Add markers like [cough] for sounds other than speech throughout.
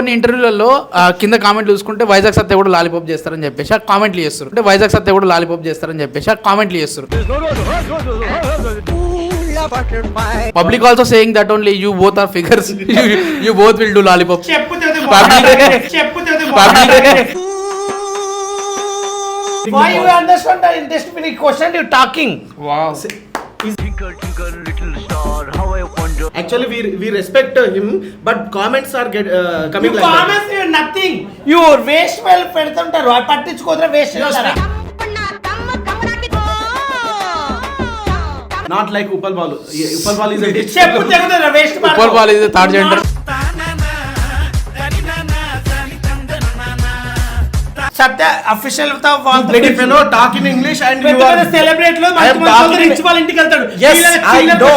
కొన్ని ఇంటర్వ్యూలలో కింద కామెంట్లు చూసుకుంటే వైజాగ్ సత్య కూడా లాలీపాప్ చేస్తారని చెప్పేసి ఆ కామెంట్లు చేస్తారు. అంటే వైజాగ్ సత్య కూడా లాలీపాప్ చేస్తారని చెప్పేసి ఆ కామెంట్లు చేస్తారు. Public also saying that only you both are figures you both will do lollipop Why you understand the interest in the question you talking? Little star, how I wonder. Actually, we we respect uh, him, but comments are get uh, You coming like that. comments you nothing. You waste well పెడుతుంటారు అది పట్టించుకోదరా waste Not like Upal Balu. Yeah, Upal Balu is a dish. చెప్పు తెగుదరా waste Uppal Bal ఇది third gender Satya అఫీషియల్తో You fellow, talk in English and you పెద్ద పెద్ద are. సెలబ్రేట్లో మంచి rich వాళ్ళ ఇంటికి వెళ్తాడు Yes, I know.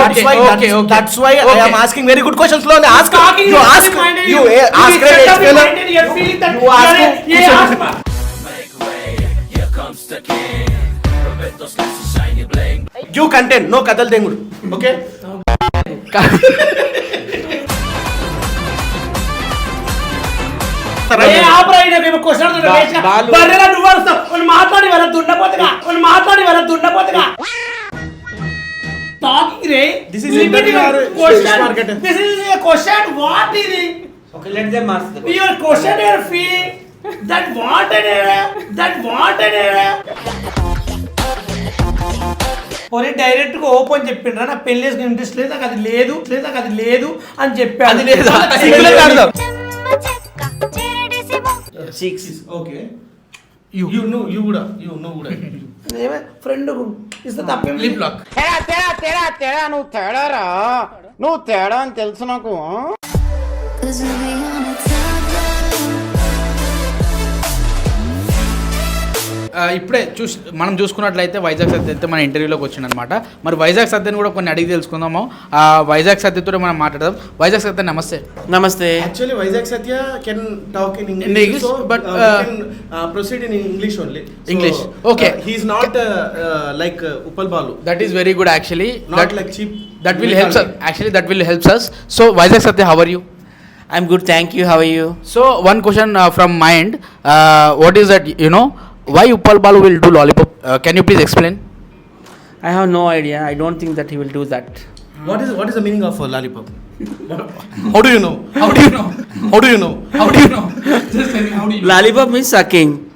That's why. okay, okay. that's why I am Okay. asking very good questions. Slowly ask. Talking You ask. You you- eh, ask. you your fellow. You ask. who- ask. Give content. No kadal dengudu. Okay. బర్రెలా నువ్వు అరుస్తావు. వాళ్ళు మాట్లాడి వల్ల దున్నపోతుగా. వాళ్ళు మాట్లాడి వల్ల దున్నపోతుగా. Talking రే. This is interview or stock market? This is a question what ఇది. Your your fee that what that what పోనీ డైరెక్ట్గా ఓపెన్ చెప్పిండ్రా? నాకు పెళ్ళి చేసుకునే ఇంట్రెస్ట్ లేదు? నాకు అది లేదు. లేదు నాకు అది లేదు అని చెప్పాడు. అది లేదా? Six. Okay. You. You know. You would. You know. Would. [laughs] ఏమే ఫ్రెండ్ ఇస్తే తప్పేం లిప్ లాక్ తేడా తేడా తేడా తేడా నువ్వు తేడారా నువ్వు తేడా అని తెలుసు నాకు ఇప్పుడే చూసి మనం చూసుకున్నట్లయితే వైజాగ్ సత్య అయితే మన ఇంటర్వ్యూలోకి వచ్చిండు అనమాట మరి వైజాగ్ సత్యని కూడా కొన్ని అడిగి తెలుసుకుందాము ఆ వైజాగ్ సత్యతో మనం మాట్లాడదాం వైజాగ్ సత్య నమస్తే so, uh, uh, we can uh, proceed in English only. So, English, okay. Uh, he's not uh, uh, like uh, Upal Balu. That is very good actually Not like cheap. That will helps actually that will helps us so Vizag Satya how are you I'm good, thank you. How are you? So one question from mind what is that you why Upal Balu will do lollipop? Uh, can you please explain? I have no idea. I don't think that he will do that. What is what is the meaning of a lollipop? [laughs] how do you know? How do you know? How do you know? How do you know? Just tell me how do you know? Lollipop means sucking.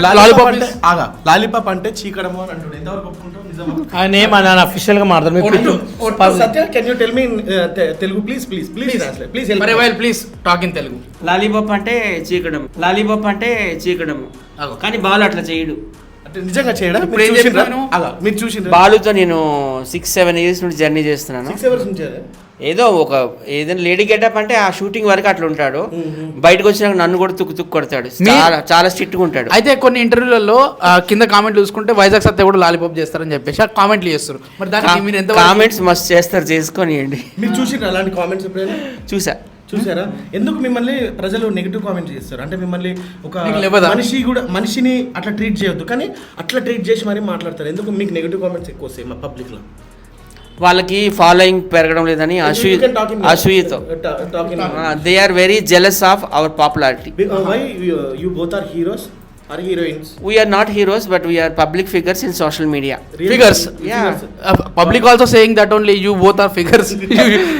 Lollipop అంటే is- ఆగా. Lollipop అంటే చీకడము అని అంటాడు. ఎంతవరకు ఒప్పుకుంటావు? నిజమా? ఆయన ఏమన్నా అఫీషియల్గా మాట్లాడదు Satya can you tell me Telugu? Please please please talk in Telugu lollipop అంటే చీకడం లాలీపాప్ అంటే చీకడం. కానీ బాలు అట్లా చేయడు. అంటే నిజంగా చేయడా? మీరు చూసిండ్రా? బాలుతో నేను సిక్స్ సెవెన్ ఇయర్స్ నుండి జర్నీ చేస్తున్నాను. సిక్స్ అవర్స్ నుంచి అదే ఏదో ఒక ఏదైనా లేడీ గెటప్ అంటే ఆ షూటింగ్ వరకు అట్లా ఉంటాడు. బయటకు వచ్చినాక నన్ను కూడా తుక్కు తుక్కు కొడతాడు. చాలా చాలా స్ట్రిక్ట్గా ఉంటాడు. అయితే కొన్ని ఇంటర్వ్యూలలో కింద కామెంట్లు చూసుకుంటే వైజాగ్ సత్య కూడా లాలీపాప్ చేస్తారని చెప్పేసి ఆ కామెంట్లు చేస్తారు. మరి దానికి మీరు ఎంత కామెంట్స్ మస్తు చేస్తారు చేసుకొనియండి. మీరు చూసిండ్రా అలాంటి కామెంట్స్ ఎప్పుడైనా? చూసా. చూసారా? ఎందుకు మిమ్మల్ని ప్రజలు నెగిటివ్ కామెంట్ చేస్తారు? అంటే మిమ్మల్ని ఒక? మనిషి కూడా మనిషిని అట్లా ట్రీట్ చేయొద్దు. కానీ అట్లా ట్రీట్ చేసి మరీ మాట్లాడతారు. ఎందుకు మీకు నెగిటివ్ కామెంట్స్ ఎక్కువ వస్తాయి మా పబ్లిక్లో? వాళ్ళకి ఫాలోయింగ్ పెరగడం లేదని అసూయ అసూయతో they are very jealous of our popularity heroines? We are not heroes but we are public figures in social media Real Figures. Yeah. figures. Public also saying that only you both are figures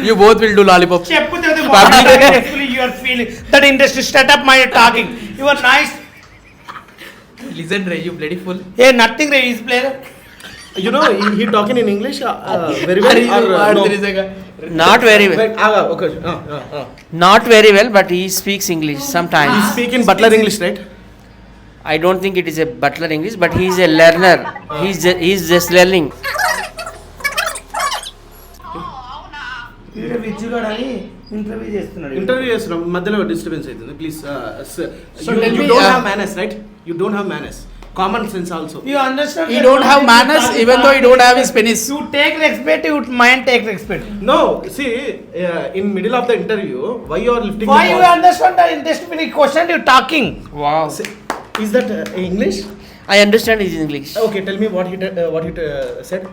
you both will do lollipop చెప్పు చదువు Public- your feeling that industry start up my talking your nice listen ray you bloody fool a nothing ray is player you know he, he talking in english uh, uh, very well or uh, no? Not very well Wait, ఆగా, okay, uh, uh, uh. Not very well but he speaks English some he speak in butler english right? I don't think it is a butler English but he is a learner he's he's just learning video విజ్జుగాడు అని interview చేస్తున్నాడు interview చేస్తున్నాం మధ్యలో disturbance అవుతుంది. Please you don't uh, have manners right you don't have manners common sense also. You understand? He don't have manners, even though he don't have his penis. You take respect, you mind take respect. No, see, uh, in middle of the interview, why you are lifting? Why you understand the interesting question? You talking? Wow. See, is that uh, English? I understand his English. Okay, tell me what he uh, what he uh, said.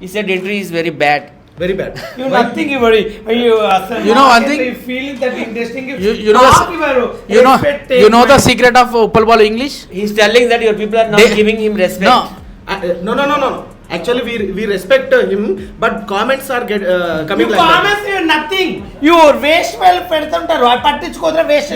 He said entry is very bad. Very bad You nothing you worry. You, uh, You know one thing? You feeling that interesting. You, you know, the, you know, respect, you know the secret of Uppal Balu English? He's telling that your people are not They- giving him respect. No, no no no no actually we we respect him but comments are get You coming like comments you nothing. You waste well పెడుతుంటారు పట్టించుకోదరా waste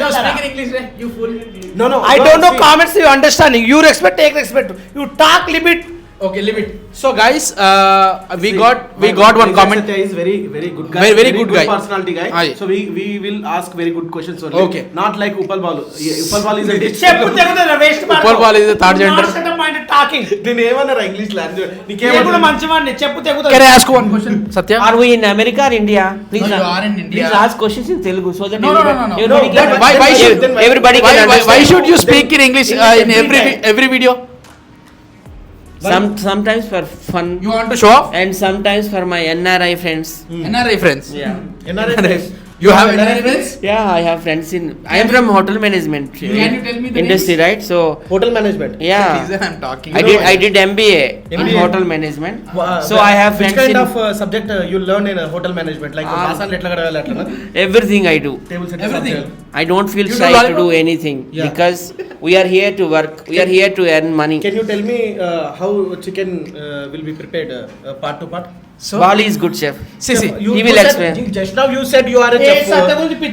no no I don't know comments you understanding. You respect, take respect. You talk limit. Okay, leave it. So guys, uh, we got we got one comment. is very very good guy Very- very good guy. personality guy Aye. so we we will ask very good questions only Okay. not like upal balu Yeah, upal balu is a చెప్పు తెగుదరా waste Uppal Balu is the third gender. Talking నేను ఏమన్నారా English language ఎప్పుడు నీకేమన్నా మంచివాడిని చెప్పు Can I తెగుతా ask one question, Satya? Are we in America or India? Please, No, you uh, are in India. please ask questions in Telugu so that No, no, no, everybody, no, no. everybody No, can, then why- Some, sometimes for fun You want to show off? and sometimes for my NRI friends. Hmm. NRI friends. Yeah. NRI you have any friends? Yeah, I have friends in. I am from hotel management. Can you tell me the industry, names? right? So hotel management. Yeah. I'm talking. I did. I did MBA, MBA. in hotel management. So I have. Which kind of uh, subject uh, you learn in uh, hotel management? Like uh, everything I do. Everything. I don't feel you shy do to do anything yeah. because we are here to work. We are here to earn money. Can you tell me uh, how chicken uh, will be prepared uh, uh part to part? So Bali is good chef. See, see, you, he will you explain. Just now you said you are a chef.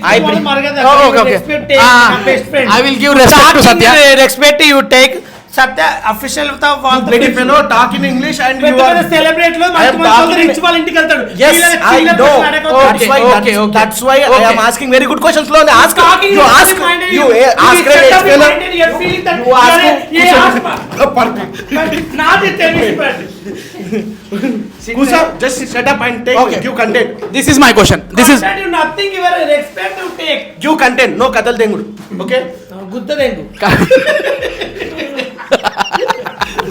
I bring. Oh, okay, okay. Ah, I will give respect to Satya. Respect you take. సత్య అఫీషియల్తో You వాళ్ళతో English and పెద్ద you పెద్ద are. సెలబ్రేట్లో I మంచి మంచి rich వాళ్ళ ఇంటికి వెళ్తాడు Yes, I know. Okay, why. okay, okay. that's why I Okay. am asking very good questions. Lo, ask. You ask. You you- eh, ask. great minded, you feeling that You ask. నాది తెలుసు Kusa, just shut up and take. Okay. Give content. This is my question. This is you nothing you are respect you take Give content. No kadal dengudu. Okay. గుద్దదేంగు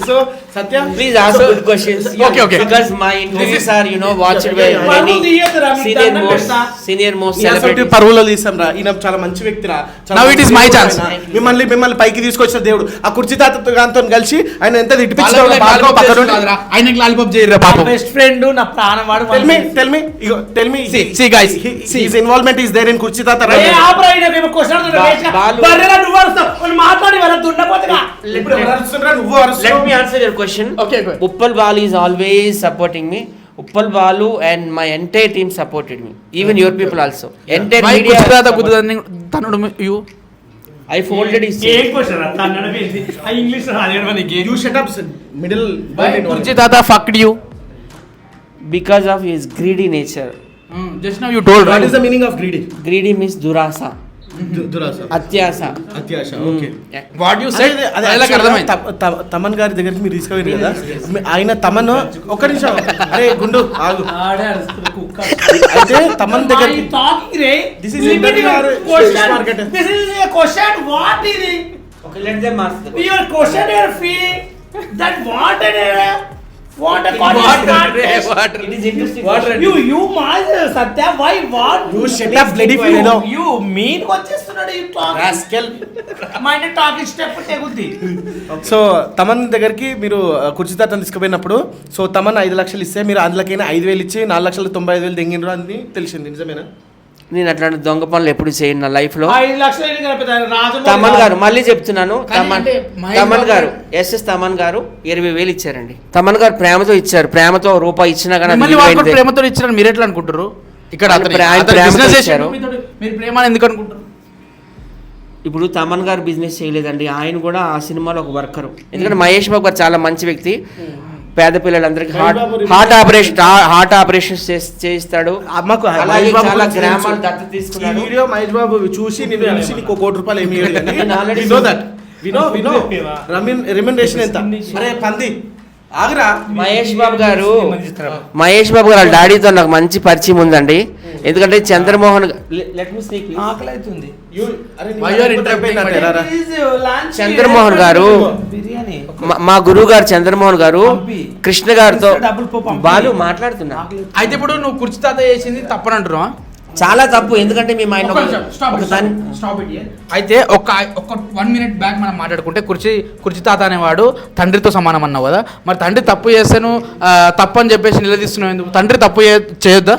ça. Satya. Please ask so- good questions. Okay, okay. Because my interviews are, you know, watched Yeah, by yeah, yeah. పరువు many తీయొద్దురా, మీకు senior దండం most, పెడతా. senior most నీ అసలు celebrities. పరువులో తీసాం రా ఈయన చాలా మంచి వ్యక్తి రా is my దేవుడు chance. ఆయన. మిమ్మల్ని మిమ్మల్ని పైకి తీసుకొచ్చిన దేవుడు ఆ కుర్చీ తాత గాంతో కలిసి ఆయన ఎంత చేస్తున్నారు కాదురా. ఆయనకి లాలిపాప్ చేయరు పాపం బెస్ట్ ఫ్రెండ్ నా ప్రాణం వాడు tell me tell me tell me guys, see. His involvement is there in కుర్చీ తాత ఏ ఆపరా ఈయన మేము క్వశ్చన్. బర్రెలా నువ్వు అరుస్తావు వాళ్ళు మాట్లాడి వాళ్ళ దున్నపోతుగా ఇప్పుడు ఎవరు అరుస్తున్నారా? నువ్వు Let అరుస్తున్నావు. me answer your is always supporting me. Uppal Balu and my entire team supported me. Even your people also. Entire Why media. కుచితాత support- గుద్దదని తనుడు you? I folded his ఏం. క్వశ్చన్ ఆ ఇంగ్లీష్ రాలేదు మనకి You shut up, middle. Why కుచితాత fucked you? because of his greedy nature. Just now you told What right? is the meaning of greedy? Greedy means అత్యాశ. Okay. Thaman గారి దగ్గరికి మీరు తీసుకెళ్ళారు కదా? ఆయన తమన్ ఒక నిమిషం. అరే గుండు ఆగు. ఆడే అరుస్తుంది కుక్క. అయితే తమన్ దగ్గరికి టాకింగ్ రే? This is interview or share market? This is a question what ఇది question. Your question your feeling that what It is interesting. You shut up, bloody fellow. వచ్చేస్తున్నాడు రాస్కెల్ మైండ్ స్టెప్ తెగుద్ది. సో తమన్ దగ్గరికి మీరు ఆ, కుర్చీ తాతను తీసుకుపోయినప్పుడు so Thaman ఐదు లక్షలు ఇస్తే మీరు అందులోకైనా ఐదు వేలు ఇచ్చి నాలుగు లక్షల తొంభై ఐదు వేలు దెంగినరు అని తెలిసింది. నిజమేనా? నేను అట్లాంటి దొంగ పనులు ఎప్పుడు చేయను నా లైఫ్లో తమన్ గారు మళ్ళీ చెప్తున్నాను. తమన్ తమన్ గారు ఎస్ఎస్ తమన్ గారు ఇరవై వేలు ఇచ్చారండి. తమన్ గారు ప్రేమతో ఇచ్చారు. ప్రేమతో రూపాయి ఇచ్చినా కానీ. ప్రేమతో ఇచ్చారని మీరు ఎట్లా అనుకుంటారు ఇక్కడ ఇచ్చారు. మీరు ప్రేమ ఎందుకు అనుకుంటారు ఇప్పుడు తమన్ గారు బిజినెస్ చేయలేదండి. ఆయన కూడా ఆ సినిమాలో ఒక వర్కరు ఎందుకంటే మహేష్ బాబు గారు చాలా మంచి వ్యక్తి. పేద పిల్లలందరికీ heart heart operation heart operations చేయిస్తాడు. అమ్మకు అలాగే మహేష్ బాబు చాలా గ్రామాలు తీసుకున్నాడు. వీడియో మహేష్ బాబు చూసి నేను కలిసి నీకు కోటి రూపాయలు ఏమి నేను already నో దట్ వినో వినో రెమ్యూనరేషన్ ఎంత? అరే పంది. ఆగురా. మహేష్ బాబు గారు మహేష్ బాబు గారు వాళ్ళ డాడీతో నాకు మంచి పరిచయం ఉందండి. ఎందుకంటే చంద్రమోహన్ లెట్ మీ స్పీక్ ఆకలి అవుతుంది చంద్రమోహన్ గారు మా- గురువు గారు చంద్రమోహన్ గారు. కృష్ణ గారితో. బాలు మాట్లాడుతున్నా. అయితే ఇప్పుడు నువ్వు కుర్చీ తాత చేసింది తప్పని అంటున్నావా చాలా తప్పు ఎందుకంటే మేము ఆయన. అయితే ఒక ఒక వన్ మినిట్ బ్యాక్ మనం మాట్లాడుకుంటే కుర్చీ కుర్చీ తాత అనేవాడు తండ్రితో సమానం అన్నావు కదా. మరి తండ్రి తప్పు చేస్తాను తప్పు అని చెప్పేసి నిలదీస్తున్నావు ఎందుకు? తండ్రి తప్పు చేయొద్దా?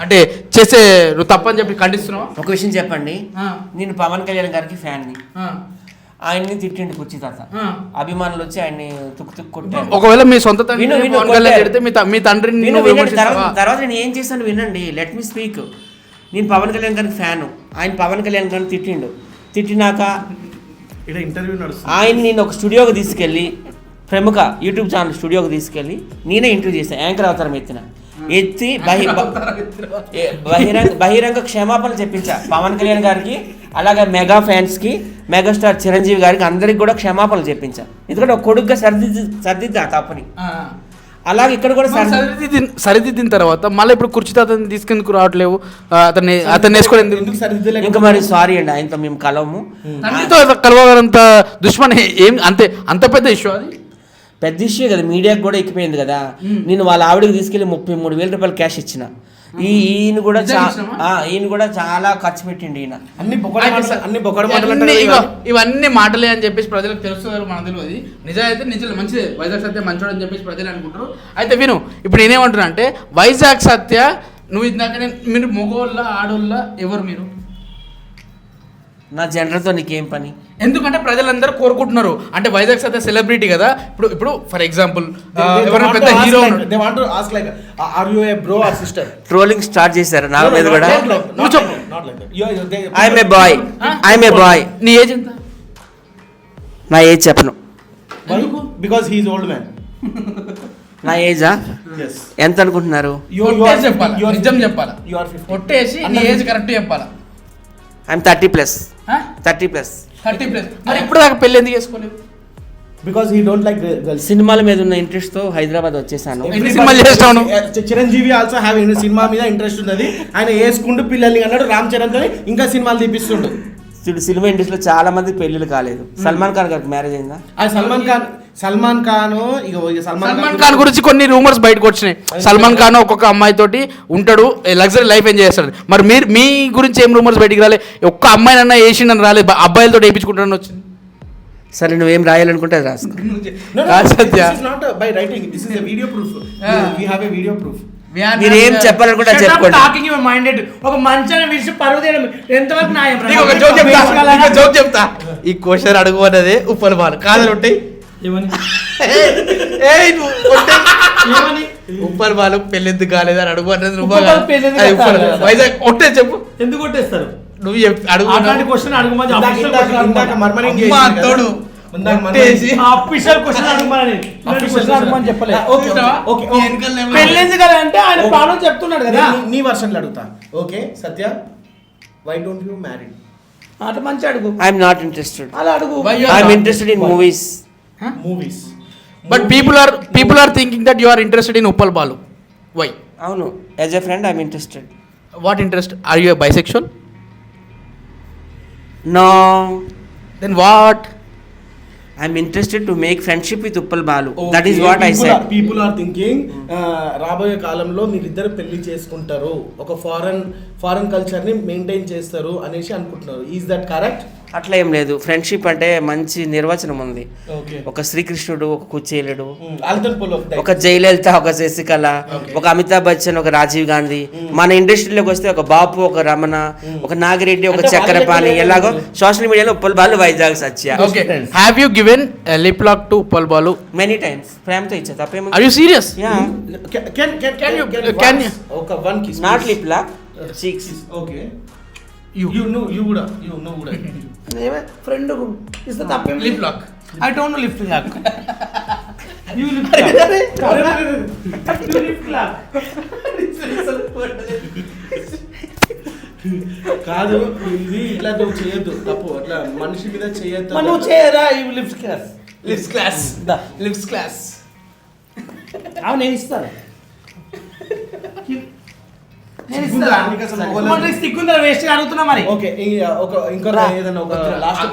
అంటే చేసే నువ్వు తప్పు అని చెప్పి ఖండిస్తున్నావు? ఒక విషయం చెప్పండి. ఆ. నేను పవన్ కళ్యాణ్ గారికి ఫ్యాన్ని. ఆయన్ని తిట్టిండు కుర్చీ తాత. ఆ. అభిమానులు వచ్చి ఆయన్ని తుక్కు తుక్కు కొట్టారు. ఒకవేళ మీ సొంత తండ్రి మీ తండ్రిని? తర్వాత నేను ఏం చేశాను వినండి. లెట్ మీ స్పీక్ నేను పవన్ కళ్యాణ్ గారికి ఫ్యాను. ఆయన పవన్ కళ్యాణ్ గారిని తిట్టిండు. తిట్టినాక ఇంటర్వ్యూ నడుస్తుంది. ఆయన నేను ఒక స్టూడియోకి తీసుకెళ్ళి ప్రముఖ యూట్యూబ్ ఛానల్ స్టూడియోకి తీసుకెళ్ళి నేనే ఇంటర్వ్యూ చేశాను యాంకర్ అవతారం ఎత్తిన. ఎత్తి బహి బహిరంగ బహిరంగ క్షమాపణలు చెప్పించా. పవన్ కళ్యాణ్ గారికి అలాగే మెగా ఫ్యాన్స్కి మెగాస్టార్ చిరంజీవి గారికి అందరికి కూడా క్షమాపణలు చెప్పించా. ఎందుకంటే ఒక కొడుగ్గా సరిదిద్ది సరిదిద్దా తప్పని? ఆ. అలాగే ఇక్కడ కూడా సరిదిద్దిన సరిదిద్దిన తర్వాత మళ్ళీ ఇప్పుడు కుర్చీ తాతని తీసుకెందుకు రావట్లేవు? అతన్ని అతన్ని వేసుకోవడం ఎందుకు సరిదిద్దలేక ఇంకా మరి సారీ అండి ఆయనతో మేము కలవము. తండ్రితో కలవగలంత దుష్మన్ ఏం అంతే అంత పెద్ద ఇష్యూ అది? పెద్ద ఇష్యూ కదా మీడియాకి కూడా ఎక్కిపోయింది కదా. నేను వాళ్ళ ఆవిడకి తీసుకెళ్ళి ముప్పై మూడు వేల రూపాయలు క్యాష్ ఇచ్చిన. ఈ ఈయన కూడా ఈయన కూడా చాలా ఖర్చు పెట్టిండు ఈయన. అన్ని అన్ని మాటలు ఇవన్నీ మాటలే అని చెప్పేసి ప్రజలకు తెలుస్తున్నారు మనకు తెలియదు. నిజాయితే నిజం మంచిదే వైజాగ్ సత్య మంచోడు అని చెప్పేసి ప్రజలు అనుకుంటారు. అయితే విను ఇప్పుడు నేనేమంటున్నా అంటే వైజాగ్ సత్య నువ్వు ఇందాక నేను- మీరు మగోళ్ళ ఆడోళ్ళ ఎవరు మీరు? నా జనరల్తో నీకేం పని? ఎందుకంటే ప్రజలందరూ కోరుకుంటున్నారు. అంటే వైజాగ్ సత్య సెలబ్రిటీ కదా. ఇప్పుడు ఇప్పుడు ఫర్ ఎగ్జాంపుల్ ఎవరైనా పెద్ద hero are you a bro or sister? Trolling start చేశారు? నా మీద కూడా? I'm a boy I'm a boy నీ ఏజ్ ఎంత? నా ఏజ్ చెప్పను. He is old man. నా ఏజా? Yes. ఎంత అనుకుంటున్నారు? are- చెప్పాలా నిజం 50. చెప్పాలా? You are 50. కొట్టేసి నీ ఏజ్ కరెక్ట్ చెప్పాలా? I'm thirty plus thirty plus thirty plus మరి ఇప్పుడు దాకా పెళ్ళి ఎందుకు చేసుకోలేదు? Because he don't like gir- girls. సినిమాల మీద ఉన్న ఇంట్రెస్ట్తో హైదరాబాద్ వచ్చేసాను. సినిమాలు? చి- చిరంజీవి ఆల్సో హ్యావ్ సినిమా మీద ఇంట్రెస్ట్ ఉన్నది. ఆయన వేసుకుంటూ పిల్లల్ని అన్నాడు రామ్ చరణ్తో ఇంకా సినిమాలు తీపిస్తుండు. చూడు సినిమా ఇండస్ట్రీలో చాలా మంది పెళ్ళిళ్ళు కాలేదు. సల్మాన్ ఖాన్ గారికి మ్యారేజ్ అయిందా? ఆ సల్మాన్ ఖాన్ సల్మాన్ ఖాన్ ఇక సల్మాన్ ఖాన్ గురించి కొన్ని రూమర్స్ బయటకు వచ్చినాయి. సల్మాన్ ఖాన్ ఒక్కొక్క అమ్మాయి తోటి ఉంటాడు లగ్జరీ లైఫ్ ఎంజాయ్ చేస్తాడు. మరి మీరు మీ గురించి ఏం రూమర్స్ బయటికి రాలే? ఒక్క అమ్మాయినన్నా వేసిండని రాలేదు బ- అబ్బాయిలతో వేయించుకుంటానని వచ్చింది. సరే నువ్వేం రాయాలనుకుంటే అది రాసుకో. [laughs] మీరు ఏం చెప్పాలనుకుంటే అది చెప్పుకోండి. టాకింగ్ మైండెడ్ ఒక మంచాన్ని విడిచి పరువు తీయడం ఎంతవరకు న్యాయం ఒక జోక్ చెప్తా. జోక్ చెప్తా. ఈ క్వశ్చన్ అడుగున్నదే ఉప్పల్ బాలు. కాదని ఉంటాయి ఏమని? కొట్టే. ఏమని? ఉప్పల్ బాలు పెళ్ళెందుకు కాలేదు అని అడుగు అన్నది? వైజాగ్ ఒట్టే చెప్పు. ఎందుకు కొట్టేస్తారు? నువ్వు అడుగు అట్లాంటి క్వశ్చన్ కదా. అంటే ఆయన ప్రాణం చెప్తున్నాడు కదా. నీ- వర్షన్లు అడుగుతా. Okay Satya why don't you married అటు మంచి అడుగు. ఐఎమ్ నాట్ ఇంట్రెస్టెడ్ అలా అడుగు. I'm interested in movies movies but people are people are thinking that you are interested in Uppal Balu why అవును as a friend I'm interested what interest are you bisexual no then what I'm interested to make friendship with Uppal Balu that is what I said people are thinking రాబోయే కాలంలో మీరిద్దరు పెళ్ళి చేసుకుంటారు. ఒక foreign foreign కల్చర్ని maintain చేస్తారు అనేసి అనుకుంటున్నారు. ఈజ్ దట్ కరెక్ట్ అట్లా ఏం లేదు. ఫ్రెండ్షిప్ అంటే మంచి నిర్వచనం ఉంది. ఓకే. ఒక శ్రీకృష్ణుడు ఒక కుచేలుడు ఒక జయలలిత ఒక శశికళ ఒక అమితాబ్ బచ్చన్ ఒక రాజీవ్ గాంధీ. మన ఇండస్ట్రీలోకి వస్తే ఒక బాపు ఒక రమణ ఒక నాగిరెడ్డి ఒక చక్రపాణి ఎలాగో సోషల్ మీడియాలో Uppal Balu Vizag Satya. Okay. Have you given lip lock to Uppal Balu? Many times ప్రేమతో ఇచ్చా. తప్పేముంది? Are you serious yeah can can you- can ఒక one kiss not lip law cheeks okay you you know you కూడా you know కూడా friend ఇస్తే తప్పేం lip lock I don't know lock you you lock కాదు ఇది ఇట్లా నువ్వు చేయొద్దు. తప్పు. అట్లా మనిషి మీద చేయొద్దు నువ్వు చేయరా ఈ లిఫ్ట్ క్లాస్ లిప్స్ క్లాస్ దా. లిప్స్ క్లాస్ అవును నేను ఇస్తాను. సిగ్గుందా? వేస్ట్ అడుగుతున్నా మరి. ఓకే ఒక ఇంకో. ఏదైనా ఒక. లాస్ట్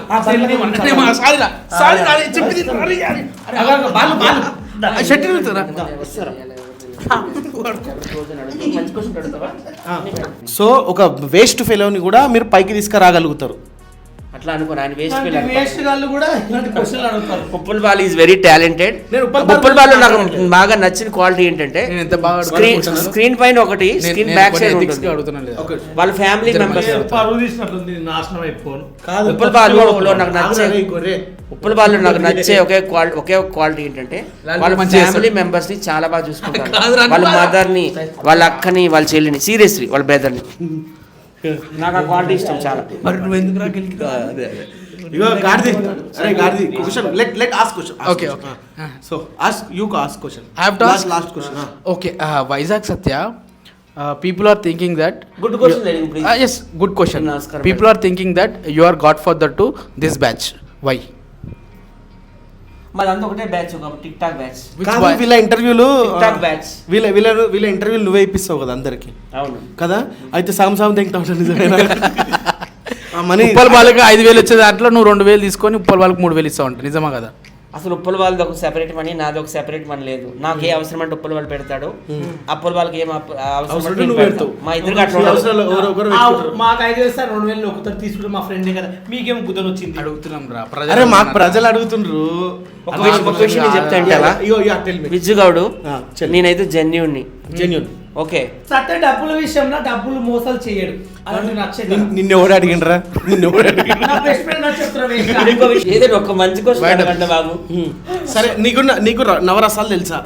సారీ చెప్పింది బాలు బాలు. సో ఒక వేస్ట్ ఫెలోని కూడా మీరు పైకి తీసుకురాగలుగుతారు. అట్లా అనుకోను. ఆయన వేస్ట్ వేస్ట్ గాళ్ళు కూడా ఇలాంటి క్వశ్చన్లు అడుగుతారు. Uppal Bal is very talented Uppal Bal నాకు బాగా నచ్చిన క్వాలిటీ ఏంటంటే నేను ఎంత బాగా స్క్రీన్. స్క్రీన్ పైన ఒకటి స్క్రీన్ బ్యాక్ సైడ్ ఉంటుంది. వాళ్ళ ఫ్యామిలీ మెంబర్స్ నాశనం అయిపోను. ఉప్పల్ బాల్లో నాకు నచ్చే. ఉప్పల్ బాల్ నాకు [laughs] నచ్చే ఒకే క్వాలిటీ ఒకే క్వాలిటీ ఏంటంటే వాళ్ళ ఫ్యామిలీ. మెంబర్స్ని చాలా బాగా చూసుకుంటారు. వాళ్ళ మదర్ని వాళ్ళ అక్కని వాళ్ళ చెల్లిని సీరియస్లీ వాళ్ళ బ్రదర్ని. [laughs] నాకు ఆ క్వాలిటీ ఇష్టం చాలా. మరి నువ్వు ఎందుకు రాకెళ్ళి ఇగో గాడిది. అరే గాడిది question let let ask question Okay, okay. So ask you ask question I have to last ask? Last question okay Vizag Satya people are thinking that Good question, Lenin, please. Yes good question people are thinking that you are godfather to this batch why మాదంతా ఒకటే batch ఒక tick tock batch కాదు వీళ్ళ ఇంటర్వ్యూలు tick batch వీళ్ళ వీళ్ళ వీళ్ళ ఇంటర్వ్యూలు నువ్వే ఇప్పిస్తావు కదా అందరికి. అవును. కదా? అయితే సగం సగం తింటా ఉంటాను నిజమేనా? [laughs] మనీ. ఉప్పల్ బాలకి ఐదు వేలు వచ్చే దాంట్లో నువ్వు రెండు వేలు తీసుకొని ఉప్పల్ బాలకి మూడు వేలు ఇస్తావు అంట నిజమా కదా? అసలు ఉప్పల వాళ్ళది ఒక సెపరేట్ మనీ నాది ఒక సెపరేట్ మనీ లేదు నాకు ఏ అవసరం అంటే ఉప్పల వాళ్ళు పెడతాడు అప్పల వాళ్ళకి ఏం అవసరం. మా ఒకరు పెట్టుకుంటారు. మాకు ఐదు వేలు సార్ రెండు వేలు ఒకసారి తీసుకుంటే మా ఫ్రెండే కదా మీకేం గుద్దలు వచ్చింది అడుగుతున్నాం రా అరే మాకు ప్రజలు అడుగుతుండ్రు ఒక విషయం- ఒక విషయం నేను చెప్తా వింటావా? ఇగో yeah tell me Vijju Goud ఆ, చెప్పు. నేనైతే జెన్యున్ని జెన్యూన్ ఓకే. సత్య డబ్బుల విషయంలో డబ్బులు మోసాలు చేయడు. నిన్ను ఎవడు అడిగిండ్రా? నిన్ను ఏదైనా [laughs] ఒక మంచి క్వశ్చన్ అడగండి బాబు. సరే నీకు నీకు నవరసాలు తెలుసా?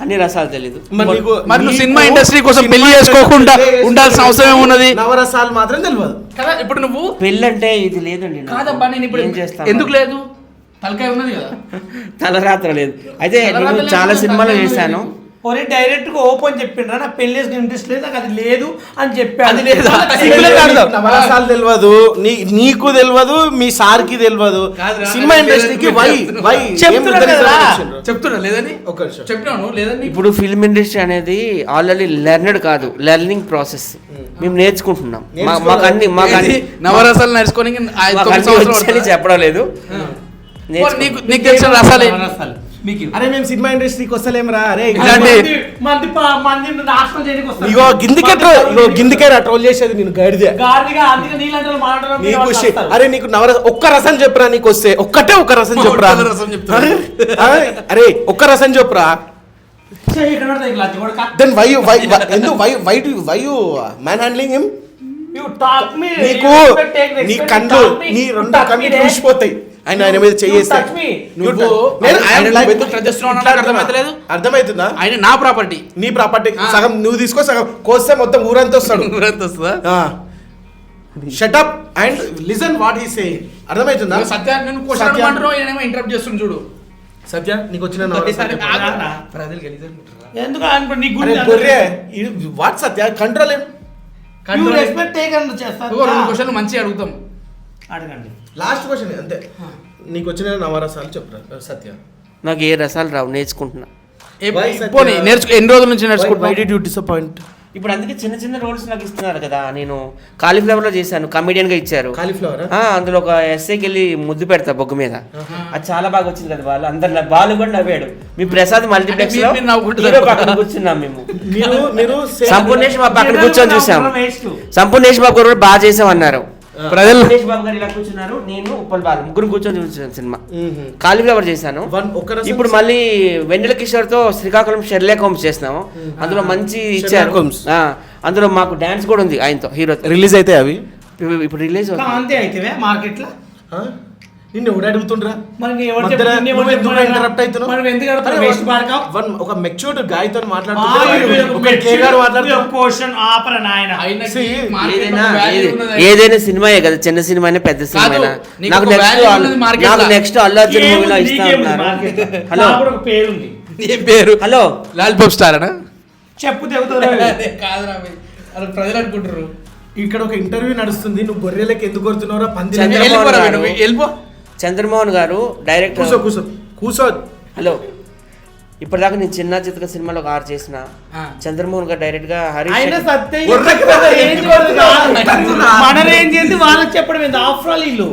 అన్ని రసాలు తెలీదు. మరి నీకు మరి నువ్వు సినిమా ఇండస్ట్రీ కోసం పెళ్ళి చేసుకోకుండా ఉండాల్సిన అవసరం ఏమున్నది? నవరసాలు మాత్రం తెలియదు కదా ఇప్పుడు నువ్వు పెళ్ళంటే ఇది లేదండి. కాదబ్బా నేను ఇప్పుడు ఏం చేస్తాను? ఎందుకు లేదు? తలకాయ ఉన్నది కదా. తలరాత్ర లేదు. అయితే నేను చాలా సినిమాలు చేశాను. ఒరే డైరెక్ట్గా ఓపెన్ చెప్పిండ్రా నా పెళ్ళి ఇంట్రెస్ట్ లేదు నాకు అది లేదు అని చెప్పాను అది లేదా? నవరసాలు తెలియదు నీ నీకు తెలియదు మీ సార్కి తెలియదు సినిమా ఇండస్ట్రీకి వై. వై చెప్తున్నా లేదని ఒక. చెప్పినావు లేదని ఇప్పుడు ఫిల్మ్ ఇండస్ట్రీ అనేది ఆల్రెడీ లెర్నడ్ కాదు లెర్నింగ్ ప్రాసెస్ మేము నేర్చుకుంటున్నాం మా- మాకు అన్ని మాకు? అన్ని నవరసాలు పడుతుందా? చెప్పడం లేదు నేర్చుకుంటున్నాం. నీకు నీకు తెలిసిన రసాలు? రసాలు. మీకు అరే మేము సినిమా ఇండస్ట్రీకి వస్తలేమరా. అరే ఇలాంటి- మంది మంది ప- మంది నాశనం చేయడానికి వస్తారు. ఇగో గిందికే ఇగో గిందికే ట్రోల్ చేసేది నేను గడిదే. నీకు. అరే నీకు నవర ఒక్క రసం చెప్పురా నీకు వస్తే. ఒక్కటే ఒక్క రసం చెప్పురా. ఒక్క రసం చెప్తున్నా. అరే, ఒక్క రసం చెప్పురా. దెన్ వై వై ఎందుకు why why do why you man handling him నీకు నీ కళ్ళు నీ రెండు కళ్ళు me, చూసిపోతాయి. ఆయన ఆయన మీద చేయేస్తే. నువ్వు. అర్థమవుతుందా ఆయన నా ప్రాపర్టీ నీ ప్రాపర్టీ. సగం నువ్వు తీసుకో సగం కోస్తే మొత్తం ఊరంతా వస్తాడు. [laughs] వస్తుందా? షటప్ అండ్ లిసన్ వాట్ ఈ సే అర్థమవుతుందా సత్య నేను క్వశ్చన్. అడగమంటారు ఈయనేమో ఇంటరప్ట్ చేస్తుంది చూడు. సత్య నీకు వచ్చిన వాట్ సత్య. కంట్రోల్ చేస్తారు. ఇంకో రెండు క్వశ్చన్లు మంచిగా అడుగుతాం. అడగండి. లాస్ట్ క్వశ్చన్ అంతే. నీకు వచ్చిన నవరసాలు చెప్పురా? సత్య. నాకు ఏ రసాలు రావు నేర్చుకుంటున్నా? పోనీ నేర్చుకో ఎన్ని రోజుల నుంచి డిడ్ యు డిసప్పాయింట్ ఇప్పుడు అందుకే చిన్న చిన్న రోల్స్ నాకు ఇస్తున్నారు కదా నేను కాలీఫ్లవర్లో చేశాను కమెడియన్గా ఇచ్చారు. కాలీఫ్లవర్? ఆ, అందులో ఒక ఎస్ఐకి వెళ్ళి ముద్దు పెడతా బొగ్గు మీద. అది చాలా బాగా వచ్చింది కదా వాళ్ళు అందరు వాళ్ళు కూడా నవ్వాడు మీ ప్రసాద్ మల్టీప్లెక్స్లో పక్కన కూర్చున్నాం మేము. మీరు మీరు same- సంపూర్ణేష్ బాబు పక్కన కూర్చొని చూసాం సంపూర్ణేష్ బాబు కూడా బాగా చేసాం అన్నారు ప్రజలు సంపూర్ణేష్ బాబు గారు ఇలా కూర్చున్నారు నేను ఉప్పల్ బాలు. ముగ్గురు కూర్చొని చూసాను సినిమా. కాలీఫ్లవర్ చేశాను. ఇప్పుడు మళ్ళీ వెన్నెల కిషోర్తో శ్రీకాకుళం షెర్లేక్ హోమ్స్ చేస్తున్నాము అందులో మంచి ఇచ్చారు. అందులో మాకు డాన్స్ కూడా ఉంది ఆయనతో హీరో రిలీజ్ అయితే అవి? ఇప్పుడు రిలీజ్ అంతే అయితే మార్కెట్లో ఆ? నిన్ను ఎవడు అడుగుతుండ్రా? ఒక మెచ్యూర్డ్ See, మార్కెట్లో ఏదైనా సినిమాయే కదా చిన్న సినిమానే పెద్ద సినిమానా? నీకు నెక్స్ట్ నాకు. నెక్స్ట్ అల్లు అర్జున్? మూవీలో ఇస్తా ఉన్నారు? హలో? పేరు ఉంది ఏం పేరు? హలో? లాల్ పాప్ స్టార్ అనా? చెప్పు కాదురా అలా ప్రజలు అనుకుంటారు ఇక్కడ ఒక ఇంటర్వ్యూ నడుస్తుంది. నువ్వు గొర్రెలకి ఎందుకు కొడుతున్నారా పంది వెళ్ళిపో చంద్రమోహన్ గారు డైరెక్టర్ కూసో కూసో కూసో. హలో. ఇప్పటిదాకా నేను చిన్న చిత్ర సినిమాలో ఒక ఆరు చేసిన. చంద్రమోహన్ గారు డైరెక్ట్గా హరీష్ ఆయన శెట్టి- సత్య ఉర్రకి రా, రేంజ్ వాళ్ళు కాదు. మన రేంజ్ వాళ్ళకి చెప్పడం ఆఫ్టర్ ఆల్ ఇల్లు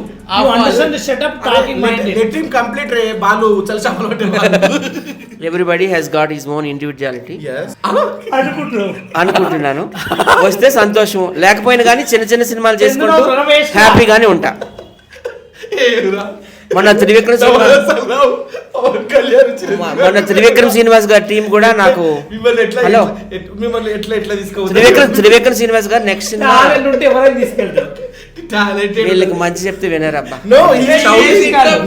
everybody has got his own individuality అనుకుంటున్నాను. వస్తే సంతోషం లేకపోయినా కానీ చిన్న చిన్న సినిమాలు చేసుకుంటూ. హ్యాపీగానే ఉంటా. మొన్న త్రివిక్రమ్ శ్రీనివాస్ మొన్న త్రివిక్రమ్ శ్రీనివాస్ గారి టీం కూడా నాకు మిమ్మల్ని ఎట్లా hello. Trivikram Trivikram Srinivas garu next cinema talent ఉంటే ఎవరైనా తీసుకెళ్తారు వీళ్ళకి మంచి చెప్తే వినరబ్బా no.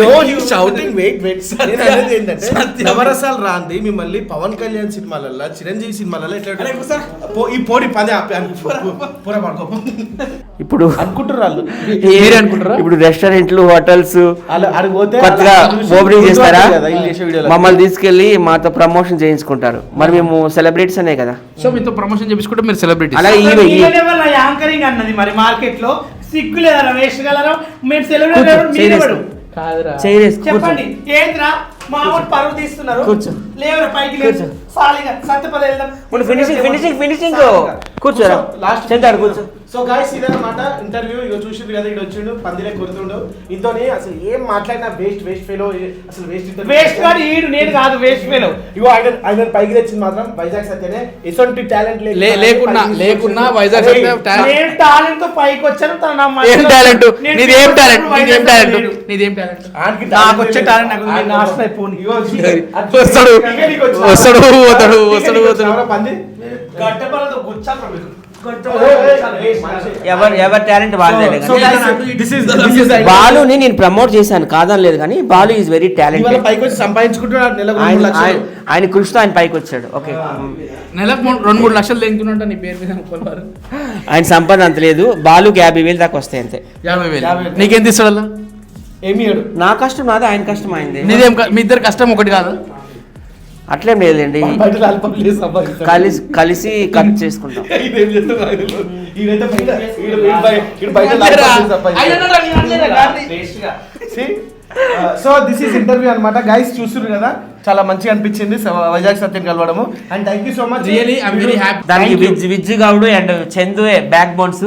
No he shouting wait wait అనేది ఏంటంటే నవరసాలు రాంది మిమ్మల్ని పవన్ కళ్యాణ్ సినిమాలల్లో చిరంజీవి సినిమాలలో ఎట్లా పో- ఈ పోడి పూర. పడుకో. ఇప్పుడు అనుకుంటారు వాళ్ళు. మీరే అనుకుంటారా? ఇప్పుడు రెస్టారెంట్లు హోటల్స్ కొత్తగా ఓపెనింగ్ చేస్తారా. మమ్మల్ని తీసుకెళ్ళి మాతో ప్రమోషన్ చేయించుకుంటారు. మరి మేము సెలబ్రిటీస్ అనే కదా. సో మీతో ప్రమోషన్ చేపించుకుంటే మీరు సెలబ్రిటీ అలాగే యాంకరింగ్ అన్నది మరి మార్కెట్లో? సిగ్గు లేదా రమేష్ గలరా మేము సెలబ్రేట్. చెప్పండి ఏంద్రా మామూలు పరువు తీస్తున్నారు. కూర్చో. లేవరా పైకి లేదు కూర్చో. సాలిగా సత్యపద వెళ్దాం. ఇప్పుడు ఫినిషింగ్ ఫినిషింగ్ ఫినిషింగ్ కూర్చోరా. కూర్చో, లాస్ట్ చెంతాడు కూర్చో. సో గాయస్ ఇదన్నమాట ఇంటర్వ్యూ ఇక చూసింది కదా ఇక్కడ వచ్చిండు పందిరే కొడుతుండు ఇంతోని అసలు ఏం మాట్లాడినా వేస్ట్ వేస్ట్ ఫెలో అసలు వేస్ట్ వేస్ట్ గాడు ఈడు నేను కాదు వేస్ట్ ఫెలో ఇగో ఆయన ఆయన పైకి తెచ్చింది మాత్రం వైజాగ్ సత్యనే ఎటువంటి టాలెంట్ లే- లేకున్నా లేకున్నా వైజాగ్ సత్య నేను టాలెంట్తో పైకి వచ్చాను తన నా ఏం టాలెంట్ నేను నీదేం టాలెంట్ వైజాగ్ నీదేం టాలెంట్ లేడు. నీదేం టాలెంట్ నాకు వచ్చే talent నాకు నాశనం అయిపోను. వస్తాడు వస్తాడు పోతాడు వస్తాడు పోతాడు పంది గడ్డపలతో గుచ్చాలి రా మీకు. ఎవరు ఎవరి టాలెంట్ వాళ్ళదే బాలుని నేను ప్రమోట్ చేశాను కాదని లేదు కానీ బాలు ఈజ్ వెరీ పైకి వచ్చి సంపాదించుకుంటున్నాడు నెలకు ఆయన కృషితో ఆయన పైకి వచ్చాడు ఓకే నెలకు మూడు- రెండు మూడు లక్షలు తెంచుకున్నట్ట నీ పేరు మీద ఆయన సంపద అంత లేదు బాలుకి యాభై వేలు దాకా వస్తాయి అంతే. యాభై వేలు. నీకేం తీస్తాడు ఏమి. నా కష్టం నాదే ఆయన కష్టం అయింది మీ ఇద్దరు కష్టం ఒకటి కాదు? అట్లేం లేదండి. కలిసి కలిసి ఖర్చు చేసుకుంటాం. సో దిస్ ఈస్ ఇంటర్వ్యూ అన్నమాట. గైస్ చూస్తున్నారు కదా? చాలా మంచిగా అనిపించింది. Vizag Satyam కలవడము. And thank you so much really I'm very happy దానికి విజ్ Vijju Goud and Chandu back bones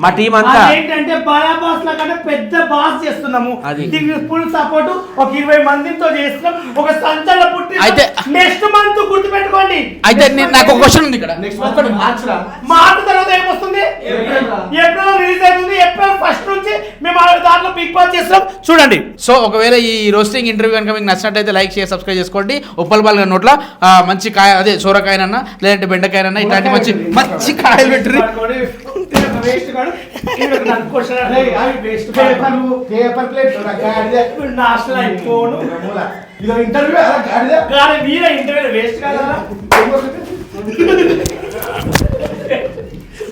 మా టీం అంతా అదేంటంటే బాలా బాస్ లా కంటే పెద్ద బాస్ చేస్తున్నాము. దీనికి ఫుల్ సపోర్ట్ ఒక ఇరవై మందితో చేస్తున్నాం. ఒక సంచలన పుట్టి అయితే- నెక్స్ట్ మంత్ గుర్తు పెట్టుకోండి అయితే నేను- నాకు ఒక క్వశ్చన్ ఉంది ఇక్కడ. నెక్స్ట్ మంత్ మార్చ్ రా మార్చ్ తర్వాత ఏమొస్తుంది ఏప్రిల్. రిలీజ్ అవుతుంది. ఏప్రిల్ ఫస్ట్ నుంచి మేము దాంట్లో బిగ్ బాస్ చేస్తున్నాం. చూడండి. సో ఒకవేళ ఈ రోస్టింగ్ ఇంటర్వ్యూ కనుక మీకు నచ్చినట్టయితే లైక్ చేసి సబ్స్క్రైబ్ చేసుకోండి. ఉప్పల్ బాల్ నోట్ల మంచి కాయ అదే సోరకాయనన్నా లేదంటే బెండకాయనన్నా ఇట్లాంటి మంచి మంచి కాయలు పెట్టుర్రి. ఇదో ఇంటర్వ్యూ ఇంటర్వ్యూ వేస్ట్ కాదా